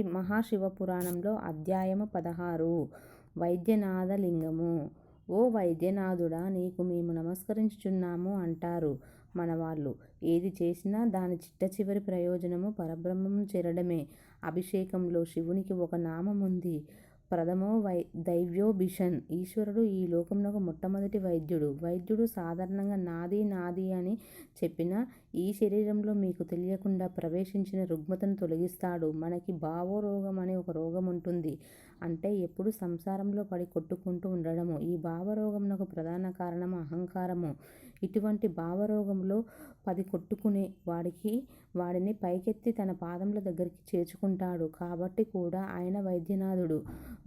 మహాశివపురాణంలో అధ్యాయము పదహారు వైద్యనాథలింగము ఓ వైద్యనాథుడా నీకు మేము నమస్కరించుచున్నాము అంటారు మనవాళ్ళు. ఏది చేసినా దాని చిట్ట చివరి ప్రయోజనము పరబ్రహ్మము చేరడమే. అభిషేకంలో శివునికి ఒక నామముంది. ప్రథమో వై దైవ్యోభిషన్. ఈశ్వరుడు ఈ లోకంలో మొట్టమొదటి వైద్యుడు. వైద్యుడు సాధారణంగా నాది నాది అని చెప్పిన ఈ శరీరంలో మీకు తెలియకుండా ప్రవేశించిన రుగ్మతను తొలగిస్తాడు. మనకి భావోరోగం అనే ఒక రోగం ఉంటుంది అంటే ఎప్పుడూ సంసారంలో పడి కొట్టుకుంటూ ఉండడము. ఈ భావరోగమునకు ప్రధాన కారణము అహంకారము. ఇటువంటి భావరోగంలో పది కొట్టుకునే వాడికి వాడిని పైకెత్తి తన పాదముల దగ్గరికి చేర్చుకుంటాడు కాబట్టి కూడా ఆయన వైద్యనాథుడు.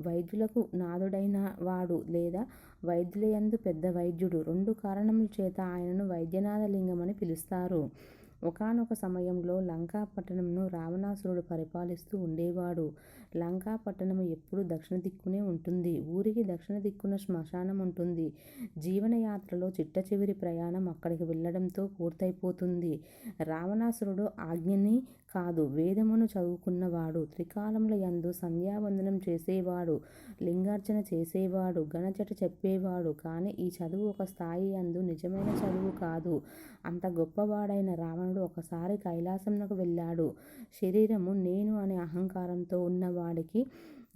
వైద్యులకు నాథుడైన వాడు లేదా వైద్యులయందు పెద్ద వైద్యుడు. రెండు కారణముల చేత ఆయనను వైద్యనాథలింగమని పిలుస్తారు. ఒకానొక సమయంలో లంకా పట్టణంను రావణాసురుడు పరిపాలిస్తూ ఉండేవాడు. లంకా పట్టణము ఎప్పుడూ దక్షిణ దిక్కునే ఉంటుంది. ఊరికి దక్షిణ దిక్కున శ్మశానం ఉంటుంది జీవనయాత్రలో చిట్టచివరి ప్రయాణం అక్కడికి వెళ్ళడంతో పూర్తయిపోతుంది. రావణాసురుడు ఆజ్ఞని కాదు. వేదమును చదువుకున్నవాడు. త్రికాలముల యందు సంధ్యావందనం చేసేవాడు. లింగార్చన చేసేవాడు. ఘనచట చెప్పేవాడు. కాని ఈ చదువు ఒక స్థాయి అందు నిజమైన చదువు కాదు. అంత గొప్పవాడైన రావణుడు ఒకసారి కైలాసమునకు వెళ్ళాడు. శరీరము నేను అనే అహంకారంతో ఉన్నవాడు వాడికి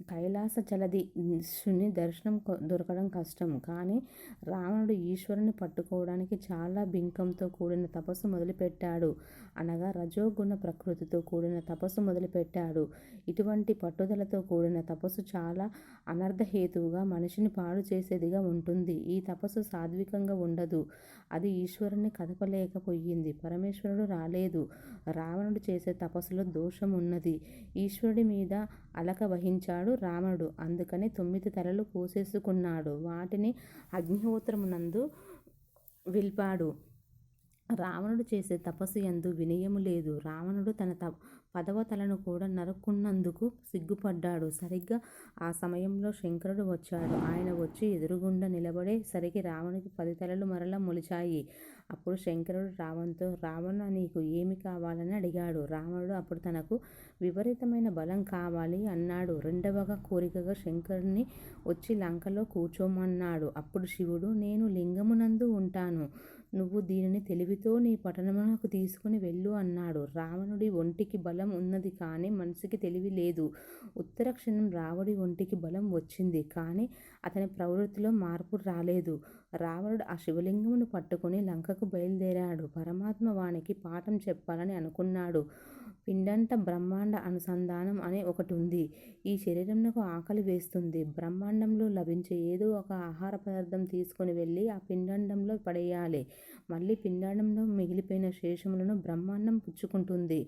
కైలాస చలది శుని దర్శనం దొరకడం కష్టం. కానీ రావణుడు ఈశ్వరుని పట్టుకోవడానికి చాలా బింకంతో కూడిన తపస్సు మొదలుపెట్టాడు. అనగా రజోగుణ ప్రకృతితో కూడిన తపస్సు మొదలుపెట్టాడు. ఇటువంటి పట్టుదలతో కూడిన తపస్సు చాలా అనర్ధహేతువుగా మనిషిని పాడు చేసేదిగా ఉంటుంది. ఈ తపస్సు సాత్వికంగా ఉండదు. అది ఈశ్వరుని కదపలేకపోయింది పరమేశ్వరుడు రాలేదు. రావణుడు చేసే తపస్సులో దోషం ఉన్నది ఈశ్వరుడి మీద అలక వహించాడు రావణుడు. అందుకని తొమ్మిది తలలు కోసేసుకున్నాడు. వాటిని అగ్నిహోత్రమునందు విల్పాడు. రావణుడు చేసే తపస్సు ఎందు వినయము లేదు. రావణుడు తన త పదవ తలను కూడా నరుక్కున్నందుకు సిగ్గుపడ్డాడు. సరిగ్గా ఆ సమయంలో శంకరుడు వచ్చాడు. ఆయన వచ్చి ఎదురుగుండా నిలబడే సరికి రావణునికి పది తలలు మరల మొలిచాయి. అప్పుడు శంకరుడు రావణ్తో రావణ నీకు ఏమి కావాలని అడిగాడు. రావణుడు అప్పుడు తనకు విపరీతమైన బలం కావాలి అన్నాడు. రెండవగా కోరికగా శంకరుని వచ్చి లంకలో కూర్చోమన్నాడు. అప్పుడు శివుడు నేను లింగమునందు ఉంటాను. నువ్వు దీనిని తెలివితో నీ పట్టణమునకు తీసుకుని వెళ్ళు అన్నాడు. రావణుడి ఒంటికి బలం ఉన్నది కానీ మనసుకి తెలివి లేదు. ఉత్తర క్షణం రావడి ఒంటికి బలం వచ్చింది. కానీ అతని ప్రవృత్తిలో మార్పు రాలేదు. రావణుడు ఆ శివలింగమును పట్టుకుని లంకకు బయలుదేరాడు. పరమాత్మ వానికి పాఠం చెప్పాలని అనుకున్నాడు. పిండంట బ్రహ్మాండ అనుసంధానం అనే ఉంది ఈ శరీరంనకు ఆకలి వేస్తుంది. బ్రహ్మాండంలో లభించే ఏదో ఒక ఆహార పదార్థం తీసుకుని వెళ్ళి ఆ పిండండంలో పడేయాలి మళ్ళీ పిండండంలో మిగిలిపోయిన శేషములను బ్రహ్మాండం పుచ్చుకుంటుంది.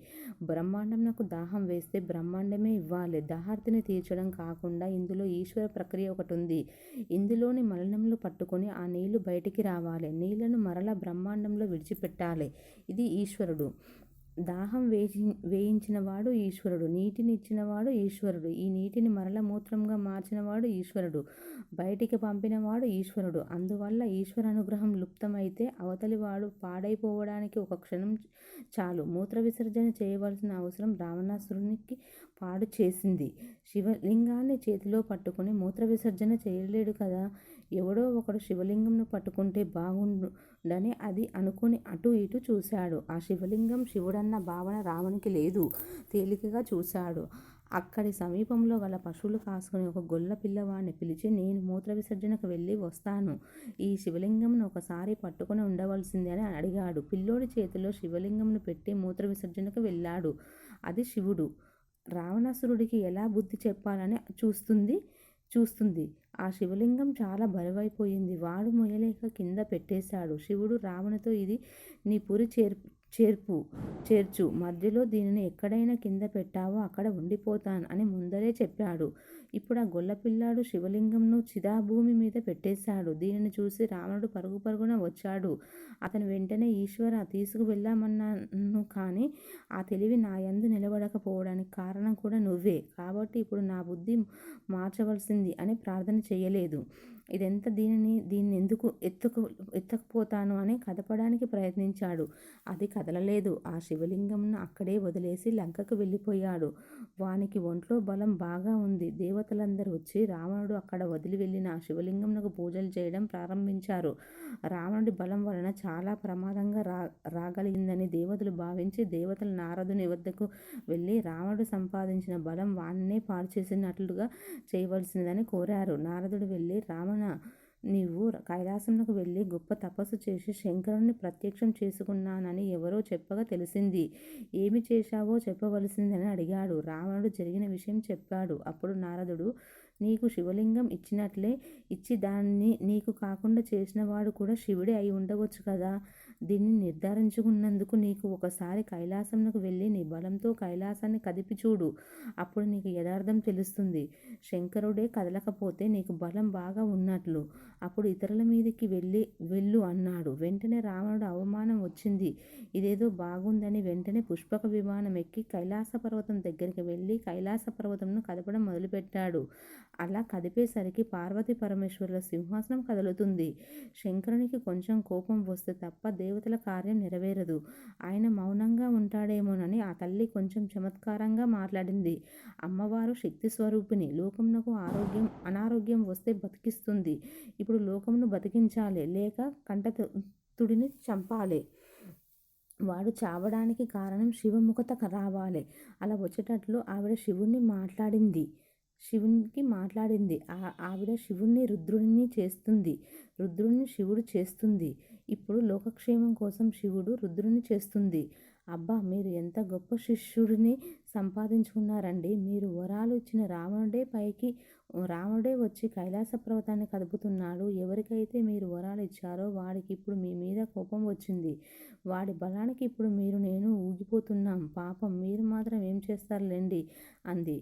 బ్రహ్మాండమునకు దాహం వేస్తే బ్రహ్మాండమే ఇవ్వాలి. దాహార్తిని తీర్చడం కాకుండా ఇందులో ఈశ్వర ప్రక్రియ ఒకటి ఉంది ఇందులోని మలనములు పట్టుకొని ఆ నీళ్ళు బయటికి రావాలి. నీళ్ళను మరల బ్రహ్మాండంలో విడిచిపెట్టాలి. ఇది ఈశ్వరుడు. దాహం వేయించినవాడు ఈశ్వరుడు. నీటిని ఇచ్చినవాడు ఈశ్వరుడు. ఈ నీటిని మరల మూత్రంగా మార్చినవాడు ఈశ్వరుడు. బయటికి పంపినవాడు ఈశ్వరుడు. అందువల్ల ఈశ్వర అనుగ్రహం లుప్తమైతే అవతలివాడు పాడైపోవడానికి ఒక క్షణం చాలు. మూత్ర విసర్జన చేయవలసిన అవసరం రావణాసురునికి పాడు చేసింది. శివలింగాన్ని చేతిలో పట్టుకుని మూత్ర విసర్జన చేయలేడు కదా! ఎవడో ఒకడు శివలింగంను పట్టుకుంటే బాగుండని అది అనుకుని అటు ఇటు చూశాడు. ఆ శివలింగం శివుడన్న భావన రావణికి లేదు. తేలికగా చూశాడు. అక్కడి సమీపంలో గల పశువులు కాసుకుని ఒక గొల్ల పిల్లవాడిని పిలిచి నేను మూత్ర విసర్జనకు వెళ్ళి వస్తాను. ఈ శివలింగంను ఒకసారి పట్టుకుని ఉండవలసింది అని అడిగాడు. పిల్లోడి చేతిలో శివలింగమును పెట్టి మూత్ర విసర్జనకు వెళ్ళాడు. అది శివుడు. రావణాసురుడికి ఎలా బుద్ధి చెప్పాలని చూస్తుంది చూస్తుంది. ఆ శివలింగం చాలా బరువైపోయింది. వాడు మొయలేక కింద పెట్టేశాడు. శివుడు రావణుతో ఇది నీ పురి చేర్ చేర్పు చేర్చు. మధ్యలో దీనిని ఎక్కడైనా కింద పెట్టావో అక్కడ ఉండిపోతాను అని ముందరే చెప్పాడు. ఇప్పుడు ఆ గొల్లపిల్లాడు శివలింగంను చిదాభూమి మీద పెట్టేశాడు. దీనిని చూసి రావణుడు పరుగు పరుగున వచ్చాడు. అతను వెంటనే ఈశ్వర తీసుకువెళ్ళామన్నాను కానీ ఆ తెలివి నా యందు నిలబడకపోవడానికి కారణం కూడా నువ్వే. కాబట్టి ఇప్పుడు నా బుద్ధి మార్చవలసింది అని ప్రార్థన చేయలేదు ఇదెంత దీనిని దీన్ని ఎందుకు ఎత్తుకు ఎత్తకపోతాను అని కదపడానికి ప్రయత్నించాడు. అది కదలలేదు. ఆ శివలింగంను అక్కడే వదిలేసి లంకకు వెళ్ళిపోయాడు. వానికి ఒంట్లో బలం బాగా ఉంది. దేవతలందరూ వచ్చి రావణుడు అక్కడ వదిలి వెళ్ళిన ఆ శివలింగంకు పూజలు చేయడం ప్రారంభించారు. రావణుడి బలం వలన చాలా ప్రమాదంగా రా రాగలిగిందని దేవతలు భావించి దేవతలు నారదుని వద్దకు వెళ్ళి రావణుడు సంపాదించిన బలం వాణ్ణే పాడు చేసినట్లుగా చేయవలసిందని కోరారు. నారదుడు వెళ్ళి రావణ నీవు కైలాసంలోకి వెళ్ళి గొప్ప తపస్సు చేసి శంకరుని ప్రత్యక్షం చేసుకున్నానని ఎవరో చెప్పగా తెలిసింది. ఏమి చేశావో చెప్పవలసిందని అడిగాడు. రావణుడు జరిగిన విషయం చెప్పాడు. అప్పుడు నారదుడు నీకు శివలింగం ఇచ్చినట్లే ఇచ్చి దాన్ని నీకు కాకుండా చేసిన వాడు కూడా శివుడే అయి ఉండవచ్చు కదా? దీన్ని నిర్ధారించుకున్నందుకు నీకు ఒకసారి కైలాసంకు వెళ్ళి నీ బలంతో కైలాసాన్ని కదిపి చూడు. అప్పుడు నీకు యథార్థం తెలుస్తుంది. శంకరుడే కదలకపోతే నీకు బలం బాగా ఉన్నట్లు. అప్పుడు ఇతరుల మీదకి వెళ్ళి వెళ్ళు అన్నాడు. వెంటనే రావణుడు అవమానం వచ్చింది. ఇదేదో బాగుందని వెంటనే పుష్పక విమానం ఎక్కి కైలాస పర్వతం దగ్గరికి వెళ్ళి కైలాస పర్వతంను కదపడం మొదలుపెట్టాడు. అలా కదిపేసరికి పార్వతీ పరమేశ్వరుల సింహాసనం కదులుతుంది. శంకరునికి కొంచెం కోపం వస్తే తప్ప దేవతల కార్యం నెరవేరదు. ఆయన మౌనంగా ఉంటాడేమోనని ఆ తల్లి కొంచెం చమత్కారంగా మాట్లాడింది. అమ్మవారు శక్తి స్వరూపిణి. లోకమునకు ఆరోగ్యం అనారోగ్యం వస్తే బతికిస్తుంది. ఇప్పుడు లోకమును బతికించాలి. లేక కంటతుడిని చంపాలి. వాడు చావడానికి కారణం శివముఖత రావాలి. అలా వచ్చేటట్లు ఆవిడ శివుణ్ణి మాట్లాడింది. శివునికి మాట్లాడింది. ఆవిడ శివుణ్ణి రుద్రుడిని చేస్తుంది. రుద్రుడిని శివుడు చేస్తుంది. ఇప్పుడు లోకక్షేమం కోసం శివుడు రుద్రుని చేస్తుంది. అబ్బా మీరు ఎంత గొప్ప శిష్యుడిని సంపాదించుకున్నారండి. మీరు వరాలు ఇచ్చిన రావణుడే పైకి రావణుడే వచ్చి కైలాస పర్వతాన్ని కదుపుతున్నాడు. ఎవరికైతే మీరు వరాలు ఇచ్చారో వాడికి ఇప్పుడు మీ మీద కోపం వచ్చింది. వాడి బలానికి ఇప్పుడు మీరు నేను ఊగిపోతున్నాం. పాపం మీరు మాత్రం ఏం చేస్తారులేండి? అంది.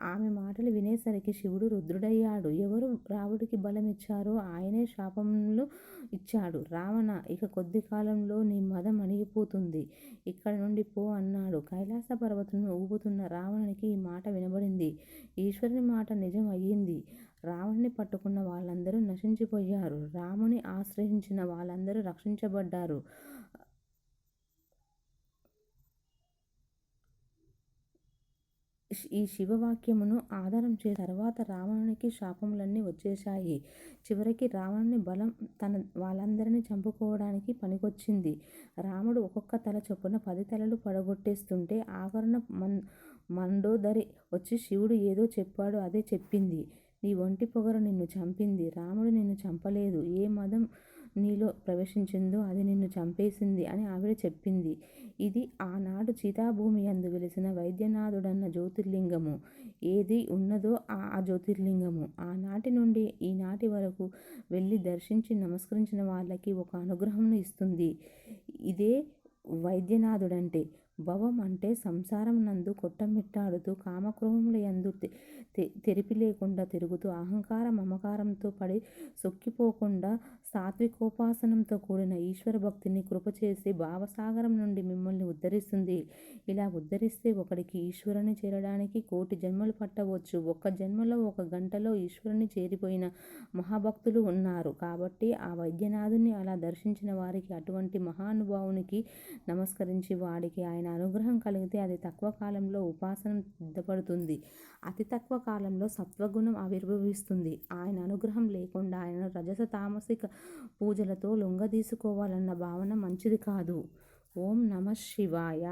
ఆమె మాటలు వినేసరికి శివుడు రుద్రుడయ్యాడు. ఎవరు రావుడికి బలమిచ్చారో ఆయనే శాపములు ఇచ్చాడు. రావణ ఇక కొద్ది కాలంలో నీ మదం అణిగిపోతుంది. ఇక్కడ నుండి పో అన్నాడు. కైలాస పర్వతం ఊపుతున్న రావణునికి ఈ మాట వినబడింది. ఈశ్వరుని మాట నిజం అయ్యింది. రావణ్ణి పట్టుకున్న వాళ్ళందరూ నశించిపోయారు. రాముని ఆశ్రయించిన వాళ్ళందరూ రక్షించబడ్డారు. ఈ శివవాక్యమును ఆధారం చే తర్వాత రావణునికి శాపములన్నీ వచ్చేశాయి. చివరికి రావణుని బలం తన వాళ్ళందరినీ చంపుకోవడానికి పనికొచ్చింది. రాముడు ఒక్కొక్క తల చొప్పున పది తలలు పడగొట్టేస్తుంటే ఆగరణ మన్ మండోదరి వచ్చి శివుడు ఏదో చెప్పాడు అదే చెప్పింది. నీ ఒంటి పొగరు నిన్ను చంపింది. రాముడు నిన్ను చంపలేదు. ఏ మదం నీలో ప్రవేశించిందో అది నిన్ను చంపేసింది అని ఆవిడ చెప్పింది. ఇది ఆనాడు చీతాభూమి అందు వెలిసిన వైద్యనాథుడన్న జ్యోతిర్లింగము. ఏది ఉన్నదో ఆ జ్యోతిర్లింగము. ఆనాటి నుండి ఈనాటి వరకు వెళ్ళి దర్శించి నమస్కరించిన వాళ్ళకి ఒక అనుగ్రహం ఇస్తుంది. ఇదే వైద్యనాథుడంటే భవం అంటే సంసారం నందు కొట్టమిట్టాడుతూ కామక్రోహముల యందు తెరిపి లేకుండా తిరుగుతూ అహంకార మమకారంతో పడి సొక్కిపోకుండా సాత్వికోపాసనంతో కూడిన ఈశ్వర భక్తిని కృపచేసి భావసాగరం నుండి మిమ్మల్ని ఉద్ధరిస్తుంది. ఇలా ఉద్ధరిస్తే ఒకడికి ఈశ్వరుని చేరడానికి కోటి జన్మలు పట్టవచ్చు. ఒక్క జన్మలో ఒక గంటలో ఈశ్వరుని చేరిపోయిన మహాభక్తులు ఉన్నారు. కాబట్టి ఆ వైద్యనాథుని అలా దర్శించిన వారికి అటువంటి మహానుభావునికి నమస్కరించి వాడికి ఆయన ఆయన అనుగ్రహం కలిగితే అది తక్కువ కాలంలో ఉపాసనం సిద్ధపడుతుంది. అతి తక్కువ కాలంలో సత్వగుణం ఆవిర్భవిస్తుంది. ఆయన అనుగ్రహం లేకుండా ఆయన రజస తామసిక పూజలతో లొంగదీసుకోవాలన్న భావన మంచిది కాదు. ఓం నమ శివాయ.